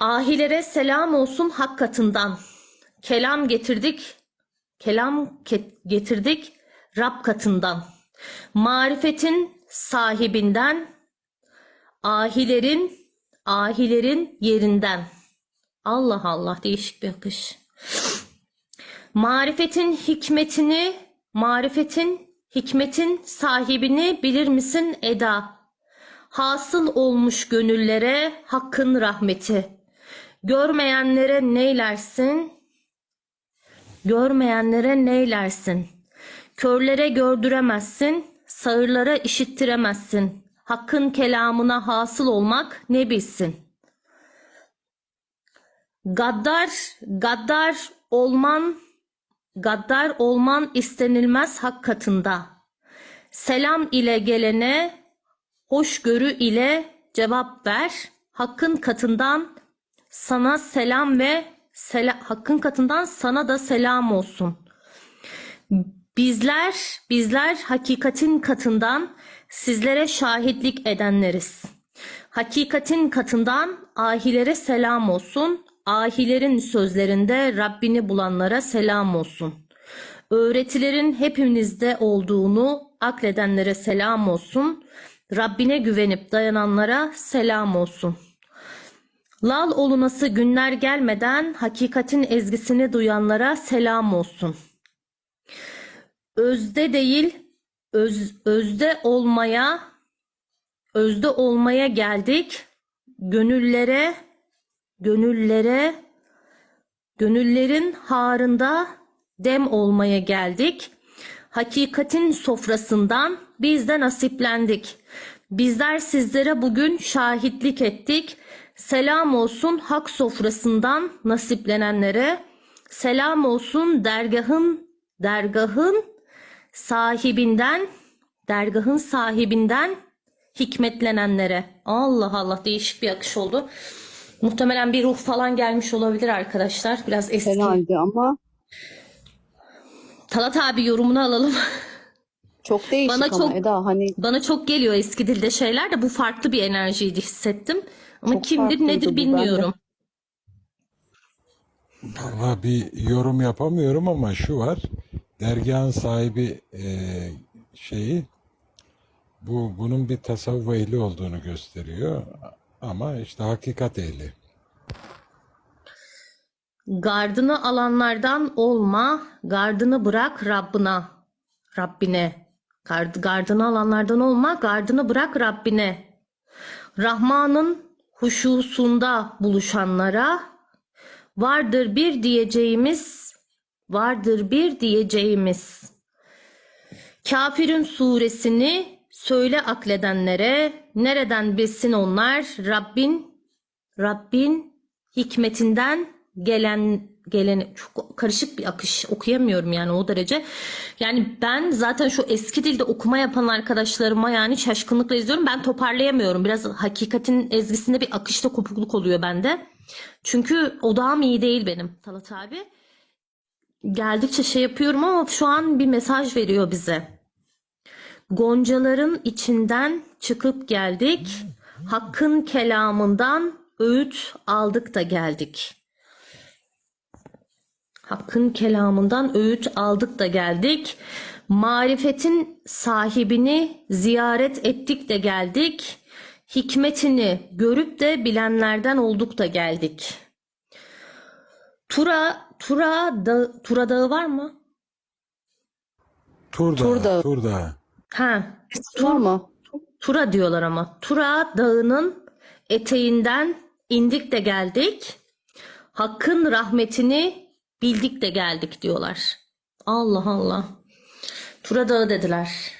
Ahilere selam olsun hak katından. Kelam getirdik, kelam ke- getirdik Rab katından. Marifetin sahibinden, ahilerin, ahilerin yerinden. Allah Allah değişik bir akış. Marifetin hikmetini, marifetin hikmetin sahibini bilir misin Eda? Hasıl olmuş gönüllere hakkın rahmeti. Görmeyenlere neylersin? Görmeyenlere neylersin? Körlere gördüremezsin, sağırlara işittiremezsin. Hakkın kelamına hasıl olmak ne bilsin? Gaddar, gaddar olman, gaddar olman istenilmez hak katında. Selam ile gelene, hoşgörü ile cevap ver. Hakkın katından sana selam ve sela- hakkın katından sana da selam olsun. Bizler, bizler hakikatin katından sizlere şahitlik edenleriz. Hakikatin katından ahilere selam olsun. Ahilerin sözlerinde Rabbini bulanlara selam olsun. Öğretilerin hepimizde olduğunu akledenlere selam olsun. Rabbine güvenip dayananlara selam olsun. Lal olunası günler gelmeden hakikatin ezgisini duyanlara selam olsun. Özde değil, öz, özde olmaya, özde olmaya geldik. Gönüllere, gönüllere, gönüllerin harında dem olmaya geldik. Hakikatin sofrasından biz de nasiplendik. Bizler sizlere bugün şahitlik ettik. Selam olsun hak sofrasından nasiplenenlere. Selam olsun dergahın dergahın sahibinden dergahın sahibinden hikmetlenenlere. Allah Allah değişik bir akış oldu. Muhtemelen bir ruh falan gelmiş olabilir arkadaşlar. Biraz eski. Herhalde ama Talat abi yorumunu alalım. çok değişik Bana ama çok- Eda hani Bana çok geliyor eski dilde şeyler de bu farklı bir enerjiydi hissettim. Ama Çok kimdir nedir bilmiyorum. Valla bir yorum yapamıyorum ama şu var. Dergahın sahibi e, şeyi bu bunun bir tasavvuf ehli olduğunu gösteriyor. Ama işte hakikat ehli. Gardını alanlardan olma, gardını bırak Rabbına, Rabbine. Gard, gardını alanlardan olma, gardını bırak Rabbine. Rahman'ın huşusunda buluşanlara vardır bir diyeceğimiz, vardır bir diyeceğimiz. Kafirin suresini söyle akledenlere, nereden bilsin onlar Rabbin Rabbin hikmetinden gelen gelen çok karışık bir akış okuyamıyorum yani o derece. Yani ben zaten şu eski dilde okuma yapan arkadaşlarıma yani şaşkınlıkla izliyorum. Ben toparlayamıyorum. Biraz hakikatin ezgisinde bir akışta kopukluk oluyor bende. Çünkü odağım iyi değil benim Talat abi. Geldikçe şey yapıyorum ama şu an bir mesaj veriyor bize. Goncaların içinden çıkıp geldik. Hakkın kelamından öğüt aldık da geldik. Hakkın kelamından öğüt aldık da geldik. Marifetin sahibini ziyaret ettik de geldik. Hikmetini görüp de bilenlerden olduk da geldik. Tura, Tura, da, Tura Dağı var mı? Tur Tur Dağı. Tur Dağı. Ha, var mı? Tura diyorlar ama. Tura Dağı'nın eteğinden indik de geldik. Hakkın rahmetini bildik de geldik diyorlar. Allah Allah. Tura Dağı dediler.